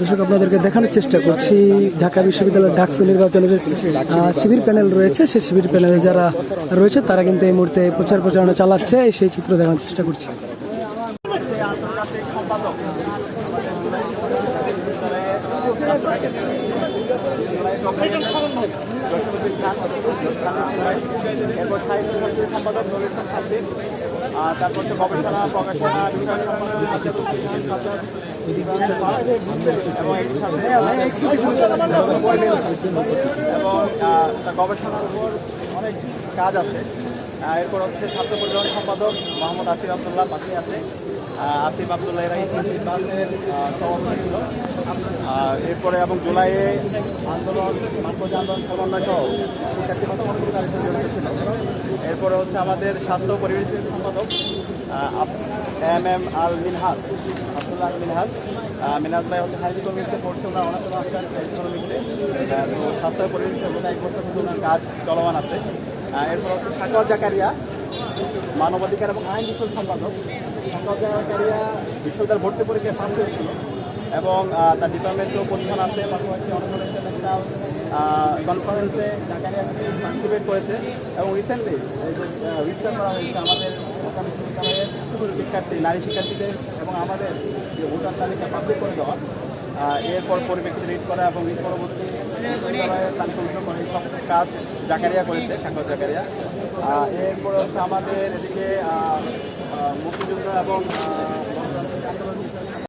দর্শক, আপনাদেরকে দেখানোর চেষ্টা করছি, ঢাকা বিশ্ববিদ্যালয়ের ডাকসু নির্বাচনের শিবির প্যানেল রয়েছে। সেই শিবির প্যানেলে যারা রয়েছে, তারা কিন্তু এই মুহূর্তে প্রচার প্রচারণা চালাচ্ছে। সেই চিত্র দেখানোর চেষ্টা করছি। এরপর সাহিত্য সমিতির সম্পাদক খাদ্দির তারপর হচ্ছে গবেষণা প্রকাশনা বিভাগ এবং গবেষণার উপর অনেক কাজ আছে। এরপর হচ্ছে ছাত্র পরিবহন সম্পাদক মোহাম্মদ আসিফ আবদুল্লাহ পাশে আছে। আসিফ আবদুল্লাহ এরা ইতিহাসিক সভাপতি আর এরপরে এবং জুলাইয়ে আন্দোলন মানবজ আন্দোলন সমন্বয় সহ শিক্ষার্থী জড়িত ছিল। এরপরে হচ্ছে আমাদের স্বাস্থ্য পরিবেশ সম্পাদক এম এম আল মিনহাজ আব্দুল্লাহ আল মিনহাজ। আহ, মিনহাজ ভাই হচ্ছে হাইলি কমিটিতে পড়ছে ওনার অনার্স মাস্টার ইকোনমিক্সে তো স্বাস্থ্য পরিবেশ এক বছর থেকে ওনার কাজ চলমান আছে। এরপর হচ্ছে সাকর জাকারিয়া মানবাধিকার এবং আইন বিষয় সম্পাদক। সাকর জাকারিয়া বিশ্ববিদ্যালয় ভর্তি পরীক্ষায় পাশ হয়েছিল এবং তার ডিপার্টমেন্টও পজিশন আছে পাশাপাশি অনেক ইন্টারন্যাশনাল কনফারেন্সে পার্টিসিপেট করেছে। এবং রিসেন্টলি রিসার্চ করা হয়েছে আমাদের ঢাকা বিশ্ববিদ্যালয়ের শিক্ষার্থী, নারী শিক্ষার্থীদের এবং আমাদের যে ভোটার তালিকা পাবলিক করে দেওয়া এরপর পরিপ্রেক্ষিতে রিড করা এবং রিড পরবর্তী তালিকাভুক্ত করে সব কাজ জাকারিয়া করেছে সাক্ষর জাকারিয়া। এরপর হচ্ছে আমাদের এদিকে মুক্তিযুদ্ধ এবং